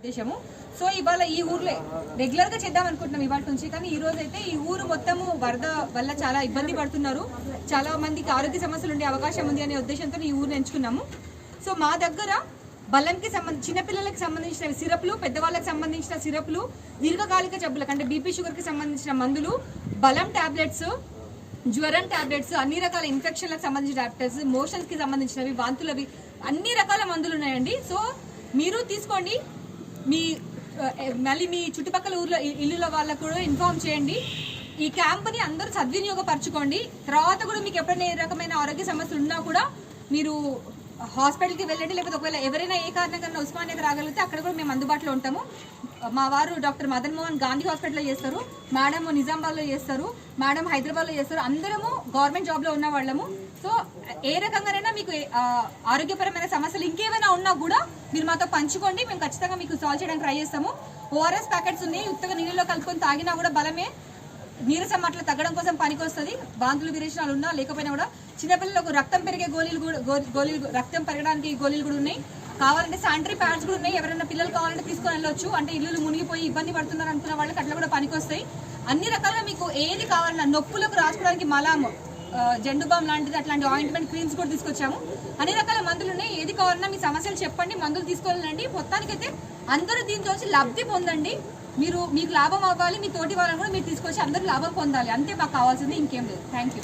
ఉద్దేశము. సో ఇవాళ ఈ ఊర్లో రెగ్యులర్గా చేద్దాం అనుకుంటున్నాం ఇవాళ నుంచి. కానీ ఈ రోజు అయితే ఈ ఊరు మొత్తము వరద వల్ల చాలా ఇబ్బంది పడుతున్నారు. చాలా మందికి ఆరోగ్య సమస్యలు ఉండే అవకాశం ఉంది అనే ఉద్దేశంతో ఈ ఊరిని ఎంచుకున్నాము. సో మా దగ్గర బలంకి సంబంధించి చిన్నపిల్లలకు సంబంధించిన సిరప్లు పెద్దవాళ్ళకి సంబంధించిన సిరప్లు దీర్ఘకాలిక జబ్బులకు అంటే బీపీ షుగర్కి సంబంధించిన మందులు బలం టాబ్లెట్స్ జ్వరం టాబ్లెట్స్ అన్ని రకాల ఇన్ఫెక్షన్లకు సంబంధించిన ట్యాబ్లెట్స్ మోషన్స్కి సంబంధించినవి వాంతులవి అన్ని రకాల మందులు ఉన్నాయండి. సో మీరు తీసుకోండి. మీ మళ్ళీ మీ చుట్టుపక్కల ఊర్లో ఇల్లుల వాళ్ళకు కూడా ఇన్ఫార్మ్ చేయండి. ఈ క్యాంప్ని అందరూ సద్వినియోగపరచుకోండి. తర్వాత కూడా మీకు ఎప్పుడైనా ఏ రకమైన ఆరోగ్య సమస్యలు ఉన్నా కూడా మీరు హాస్పిటల్కి వెళ్ళండి. లేకపోతే ఒకవేళ ఎవరైనా ఏ కారణంగా ఉస్మానియాకి రాగలిగితే అక్కడ కూడా మేము అందుబాటులో ఉంటాము. మా వారు డాక్టర్ మదన్ మోహన్ గాంధీ హాస్పిటల్లో చేస్తారు మేడం నిజామాబాద్లో చేస్తారు మేడం హైదరాబాద్లో చేస్తారు. అందరము గవర్నమెంట్ జాబ్లో ఉన్న వాళ్ళము. సో ఏ రకంగానైనా మీకు ఆరోగ్యపరమైన సమస్యలు ఇంకేమైనా ఉన్నా కూడా మీరు మాతో పంచుకోండి. మేము ఖచ్చితంగా మీకు సాల్వ్ చేయడానికి ట్రై చేస్తాము. ఓఆర్ఎస్ ప్యాకెట్స్ ఉన్నాయి. ఉత్తగా నీళ్ళలో కలుపుకొని తాగినా కూడా బలమే. నీరసం అట్లా తగ్గడం కోసం పనికొస్తుంది. బాంతులు విరేచనాలు ఉన్నా లేకపోయినా కూడా చిన్నపిల్లలకు రక్తం పెరిగే గోళీలు కూడా గోళీలు రక్తం పెరగడానికి గోళీలు కూడా ఉన్నాయి. కావాలంటే శానిటరీ ప్యాడ్స్ కూడా ఉన్నాయి. ఎవరైనా పిల్లలు కావాలంటే తీసుకొని వెళ్ళొచ్చు. అంటే ఇల్లు మునిగిపోయి ఇబ్బంది పడుతున్నారు అనుకున్న వాళ్ళకి అట్లా కూడా పనికొస్తాయి. అన్ని రకాలుగా మీకు ఏది కావాలన్నా నొప్పులకు రాసుకోవడానికి మలాము ఆ, జెండు బామ్ లాంటిది అట్లాంటి ఆయింట్మెంట్ క్రీమ్స్ కూడా తీసుకొచ్చాము. అన్ని రకాల మందులు ఉన్నాయి. ఏది కావాలన్నా మీ సమస్యలు చెప్పండి మందులు తీసుకోవాలండి మొత్తానికైతే అందరూ దీంతో లబ్ధి పొందండి. మీరు మీకు లాభం అవ్వాలి మీ తోటి వాళ్ళని కూడా మీరు తీసుకొచ్చి అందరూ లాభం పొందాలి. అంతే మాకు కావాల్సింది ఇంకేం లేదు. Thank you